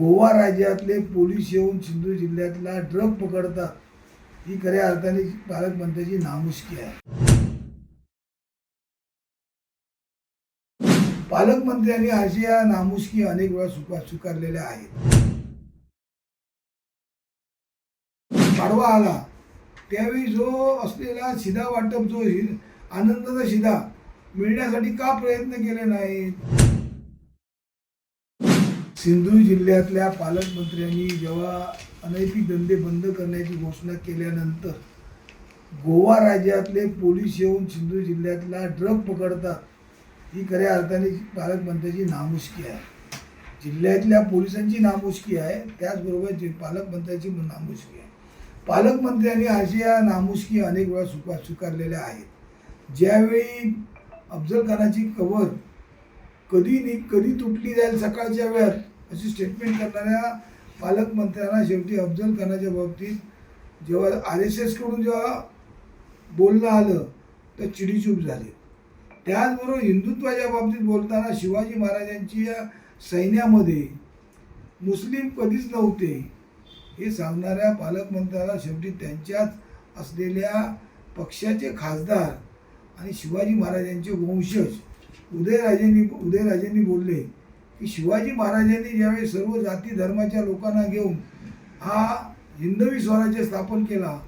गोवा राज्यातले पोलीस येऊन सिंधू जिल्ह्यातला ड्रग पकडतात. ही खऱ्या अर्थाने पालकमंत्र्याची नामुष्की आहे. पालकमंत्र्यांनी अशी या नामुष्की अनेक वेळा स्वीकार स्वीकारलेल्या आहेत. पाडवा आला. त्यावेळी जो असलेला शिधा वाटप जो आनंदाचा शिधा मिळण्यासाठी का प्रयत्न केले नाहीत? सिंधू जिल्ह्यातल्या पालकमंत्र्यांनी जेव्हा अनैतिक धंदे बंद करण्याची घोषणा केल्यानंतर गोवा राज्यातले पोलीस येऊन सिंधू जिल्ह्यातला ड्रग पकडतात ही खऱ्या अर्थाने पालकमंत्र्याची नामुष्की आहे. जिल्ह्यातल्या पोलिसांची नामुष्की आहे त्याचबरोबर जे पालकमंत्र्याची नामुष्की आहे. पालकमंत्र्यांनी अशी या नामुष्की अनेक वेळा स्वीकार स्वीकारलेल्या आहेत. ज्यावेळी अफजल खानाची कवर कधी नि कधी तुटली जाईल सकाळच्या वेळात अशी स्टेटमेंट करणाऱ्या पालकमंत्र्यांना शेवटी अफजल खानाच्या बाबतीत जेव्हा आर एस एसकडून जेव्हा बोलणं आलं तर चिडीचूप झाली. त्याचबरोबर हिंदुत्वाच्या बाबतीत बोलताना शिवाजी महाराजांची या सैन्यामध्ये मुस्लिम कधीच नव्हते हे सांगणाऱ्या पालकमंत्र्याला शेवटी त्यांच्याच असलेल्या पक्षाचे खासदार आणि शिवाजी महाराजांचे वंशज उदयराजेंनी उदयराजेंनी बोलले. की शिवाजी महाराजांनी ज्यावेळी सर्व जाती धर्माच्या लोकांना घेऊन हा हिंदवी स्वराज्य स्थापन केला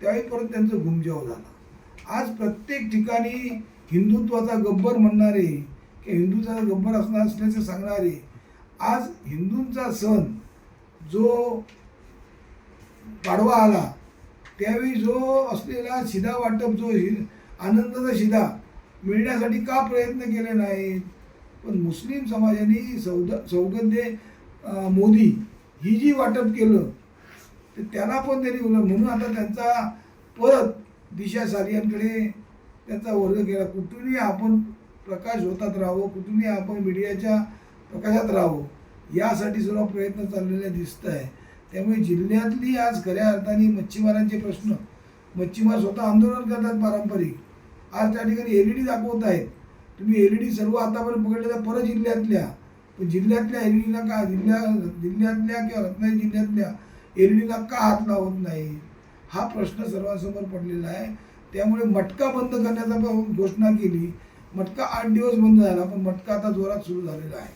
त्यावेळी परत त्यांचं घुमजाव झाला. आज प्रत्येक ठिकाणी हिंदुत्वाचा गब्बर म्हणणारे किंवा हिंदूचा गब्बर असणार असल्याचं सांगणारे आज हिंदूंचा सण जो पाडवा आला त्यावेळी जो असलेला शिधा वाटप जो हि- आनंदाचा शिधा मिळण्यासाठी का प्रयत्न केले नाहीत? पण मुस्लिम समाजाने सौद सौगंधे मोदी ही जी वाटप केलं तर त्याला पण त्यांनी बोललं म्हणून आता त्यांचा परत दिशा सारियांकडे त्यांचा वर्ग केला. कुठूनही आपण प्रकाश होतात राहावं कुठूनही आपण मीडियाच्या प्रकाशात राहावं यासाठी सुद्धा प्रयत्न चाललेले दिसत आहे. त्यामुळे जिल्ह्यातली आज खऱ्या अर्थाने मच्छीमारांचे प्रश्न मच्छीमार स्वतः आंदोलन करतात पारंपरिक. आज त्या ठिकाणी एल ई डी दाखवत आहेत. तुम्ही एल ई डी सर्व आतापर्यंत पकडले तर परत जिल्ह्यातल्या. पण जिल्ह्यातल्या एल ई डीला का जिल्ह्या जिल्ह्यातल्या किंवा रत्नागिरी जिल्ह्यातल्या एल ई डीला का हात लावत नाही? हा प्रश्न सर्वांसमोर पडलेला आहे. त्यामुळे मटका बंद करण्याचा पण घोषणा केली. मटका आठ दिवस बंद झाला पण मटका आता जोरात सुरू झालेला आहे.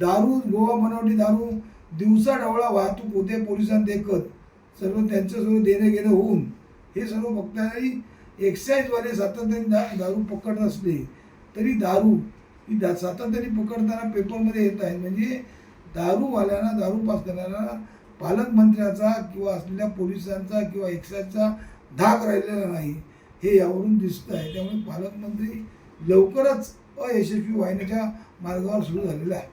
दारू गोवा बनावटी दारू दिवसा ढवळा वाहतूक होते पोलिसांदेखत सर्व त्यांचं सर्व देणं घेणं होऊन हे सर्व बघतानाही एक्साईजवाले सातत्याने दारू पकडत असले. तरी दारू ही दा सातत्याने पकडताना पेपरमध्ये येत आहे. म्हणजे दारूवाल्यांना दारू पास करणारा पालकमंत्र्याचा किंवा असलेल्या पोलिसांचा किंवा एक्साईजचा धाक राहिलेला नाही हे यावरून दिसतं आहे. त्यामुळे पालकमंत्री लवकरच अयशस्वी व्हायण्याच्या मार्गावर सुरू झालेला आहे.